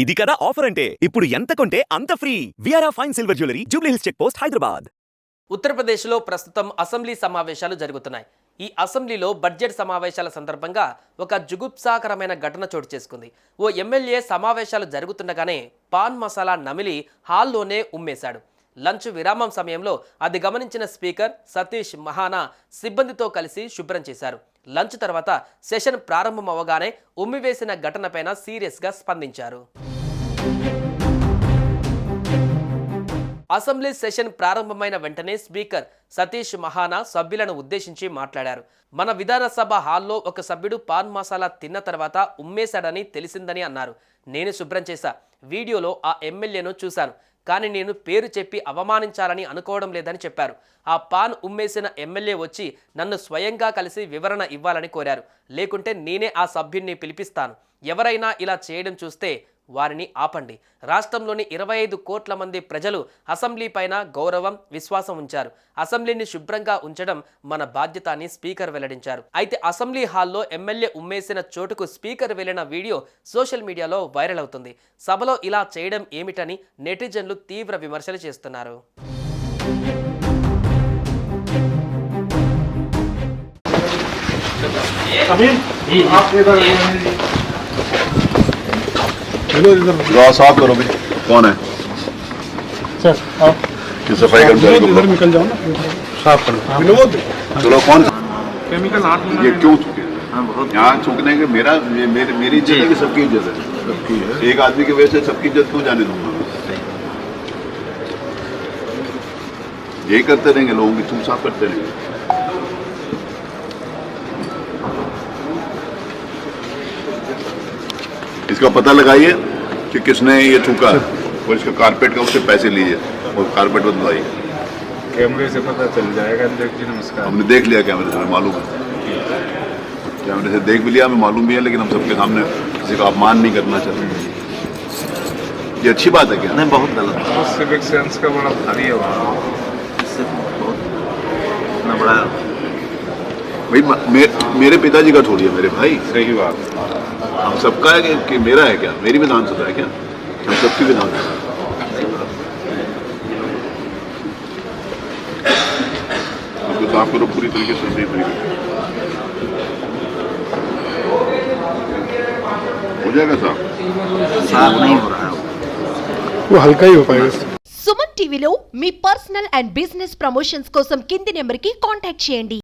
ఇది కదా ఆఫర్ అంటే? ఇప్పుడు ఎంత కొంటే అంత free విఆర్ఆ fine silver jewellery Jubilee Hills check post Hyderabad ఉత్తరప్రదేశ్లో ప్రస్తుతం అసెంబ్లీ సమావేశాలు జరుగుతున్నాయి. ఈ అసెంబ్లీలో బడ్జెట్ సమావేశాల సందర్భంగా ఒక జుగుప్సాకరమైన ఘటన చోటు చేసుకుంది. ఓ ఎమ్మెల్యే సమావేశాలు జరుగుతుండగానే పాన్ మసాలా నమిలి హాల్లోనే ఉమ్మేశాడు. లంచ్ విరామం సమయంలో అది గమనించిన స్పీకర్ సతీష్ మహానా సిబ్బందితో కలిసి శుభ్రం చేశారు. లంచ్ తర్వాత సెషన్ ప్రారంభం అవ్వగానే ఉమ్మివేసిన ఘటనపైన సీరియస్గా స్పందించారు. అసెంబ్లీ సెషన్ ప్రారంభమైన వెంటనే స్పీకర్ సతీష్ మహానా సభ్యులను ఉద్దేశించి మాట్లాడారు. మన విధానసభ హాల్లో ఒక సభ్యుడు పాన్ మసాలా తిన్న తర్వాత ఉమ్మేశాడని తెలిసిందని అన్నారు. నేను శుభ్రం చేశా. వీడియోలో ఆ ఎమ్మెల్యేను చూశాను. కానీ నేను పేరు చెప్పి అవమానించాలని అనుకోవడం లేదని చెప్పారు. ఆ పాన్ ఉమ్మేసిన ఎమ్మెల్యే వచ్చి నన్ను స్వయంగా కలిసి వివరణ ఇవ్వాలని కోరారు. లేకుంటే నేనే ఆ సభ్యుణ్ణి పిలిపిస్తాను. ఎవరైనా ఇలా చేయడం చూస్తే వారిని ఆపండి. రాష్ట్రంలోని ఇరవై ఐదు కోట్ల మంది ప్రజలు అసెంబ్లీ పైన గౌరవం విశ్వాసం ఉంచారు. అసెంబ్లీని శుభ్రంగా ఉంచడం మన బాధ్యత అని స్పీకర్ వెల్లడించారు. అయితే అసెంబ్లీ హాల్లో ఎమ్మెల్యే ఉమ్మేసిన చోటుకు స్పీకర్ వెళ్ళిన వీడియో సోషల్ మీడియాలో వైరల్ అవుతుంది. సభలో ఇలా చేయడం ఏమిటని నెటిజన్లు తీవ్ర విమర్శలు చేస్తున్నారు. लो साफ़ करो भाई कौन है? सर आप ये सफ़ाई कर्मचारी को इधर निकल जाओ ना। साफ़ करो। विनोद चलो कौन? केमिकल हाथ ये क्यों थूके यहाँ थूकने के मेरा मे- मेरी मेरी इज़्ज़त है कि सबकी इज़्ज़त है? सबकी है। एक आदमी की वजह से सबकी इज़्ज़त क्यों जाने दूँगा? यही करते रहेंगे लोगों की थूक साफ़ करते रहेंगे। इसका पता लगाइए कि किसने ये थूका है। और इसका कारपेट का उससे पैसे लीजिए। और कारपेट बदलवाइए कैमरे से पता चल जाएगा। अध्यक्ष जी नमस्कार। हमने देख लिया कैमरे से हमें मालूम है। कैमरे से देख भी लिया हमें मालूम भी है लेकिन हम सबके सामने किसी का अपमान नहीं करना चाहते। ये अच्छी बात है क्या? नहीं बहुत गलत। है सिविक सेंस का बड़ा भारी है वहाँ। इतना बड़ा भाई मे, मेरे पिताजी का छोड़िए मेरे भाई। सही बात। हम सबका है कि, कि मेरा है क्या मेरी विधानसभा है क्या हम सबकी विधानसभा है। इसको साफ करो पूरी तरीके से सही तरीके से हो जाएगा साफ साफ नहीं हो रहा है वो हल्का ही हो पाएगा సుమన్ టీవీలో మీ పర్సనల్ అండ్ బిజినెస్ ప్రమోషన్స్ కోసం కింది నెంబర్కి కాంటాక్ట్ చేయండి